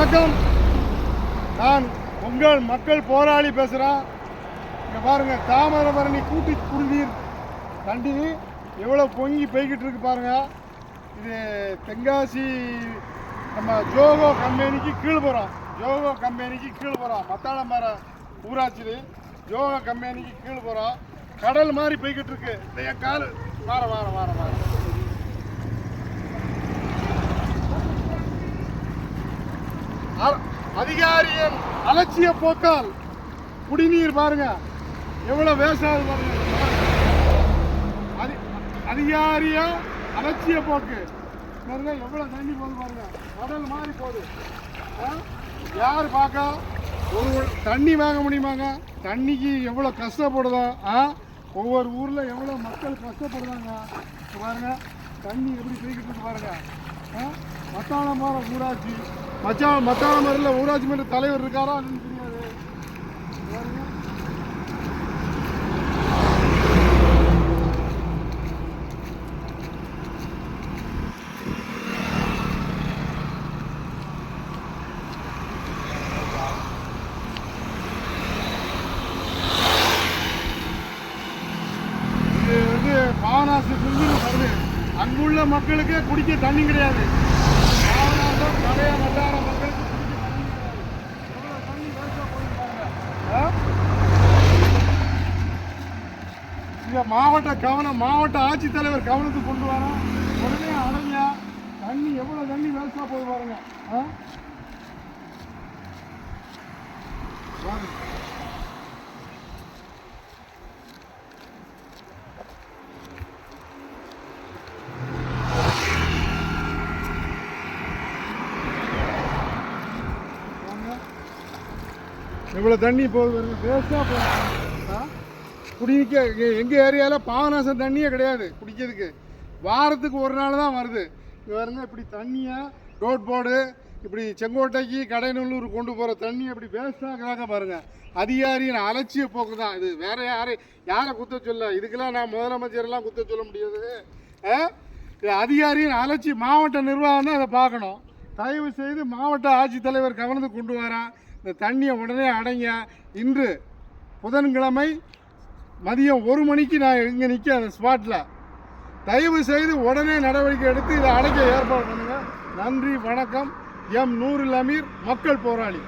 வணக்கம். நான் உங்கள் மக்கள் போராளி பேசுகிறேன் இங்கே பாருங்கள் தாமிரபரணி கூட்டி குடிநீர் தண்டி எவ்வளோ பொங்கி போய்கிட்டு இருக்கு பாருங்கள் இது தென்காசி நம்ம ஜோகோ கம்பெனிக்கு கீழ்புறம் ஜோகோ கம்பெனிக்கு கீழ்புறம் மத்தாளமரம் ஊராட்சியில் ஜோகோ கம்பெனிக்கு கீழ்புறம் கடல் மாதிரி போய்கிட்டு இருக்கு. இந்த கால் வார வார வார வார. அதிகாரியின் அலட்சிய போக்கால் குடிநீர் பாருங்க. எவ்வளவு வேசாது பாருங்க. அதி- அலட்சிய போக்கு. பாருங்க எவ்வளவு தண்ணி போகுது பாருங்க. கடல் மாதிரி போகுது. ஆ? யார் பார்க்க? ஒரு தண்ணி வாங்க முடியுமாங்க? தண்ணிக்கு எவ்வளோ கஷ்டப்படுதோ? ஆ? ஒவ்வொரு ஊரில் எவ்வளோ மக்கள் கஷ்டப்படுறாங்க? பாருங்கள் பாருங்க தண்ணி எப்படி போய்கிட்டு இருக்கு பாருங்க. ஆ மத்தாளமரம் ஊராட்சி. மத்தா மத்தான மரில் ஊராட்சி மன்ற தலைவர் இருக்காரா என்னன்னு தெரியாது. பாருங்க இது வந்து பாவனாசத்துலேருந்து வருது. அங்குள்ள மக்களுக்கு குடிக்க தண்ணி கிடையாது. பாவனாசம் பழைய வட்டார மக்களுக்கு குடிக்க தண்ணி கிடையாது. எவ்வளவு ஆ? போகுது மாவட்ட கவனம் மாவட்ட ஆட்சித்தலைவர் கவனத்துக்கு கொண்டு வரோம் உடனே அடைங்க தண்ணி எவ்வளோ தண்ணி வேஸ்டா போகுது பாருங்க. ஆ? பாருங்க வாங்க. இவ்வளோ தண்ணி போகுது பாருங்க. வேஸ்ட்டாக குடிக்க எங்கள் ஏரியாவில் பாவநாசம் தண்ணியே கிடையாது குடிக்கிறதுக்கு. வாரத்துக்கு ஒரு நாள் தான் வருது. இங்க பாருங்க இப்படி தண்ணியை ரோட் போர்டு இப்படி செங்கோட்டைக்கு கடைநல்லூர் கொண்டு போகிற தண்ணி இப்படி வேஸ்ட்டாகிறாங்க பாருங்கள் அதிகாரியின் அலட்சிய போக்கு தான். இது வேற யாரை யாரை குத்த சொல்ல? இதுக்கெல்லாம் நான் முதலமைச்சரெல்லாம் குத்த சொல்ல முடியாது. ஆ? இது அதிகாரியின் அலட்சி மாவட்ட நிர்வாகம் தான் அதை பார்க்கணும். தயவு செய்து மாவட்ட ஆட்சித்தலைவர் கவனத்துக்கு கொண்டு வரேன் இந்த தண்ணியை உடனே அடைங்க இன்று புதன்கிழமை மதியம் ஒரு மணிக்கு நான் இங்கே நிற்க அந்த ஸ்பாட்டில் தயவு செய்து உடனே நடவடிக்கை எடுத்து இதை அடைக்க ஏற்பாடு பண்ணுங்கள் நன்றி வணக்கம். எம் நூறு அமீர் மக்கள் போராளி.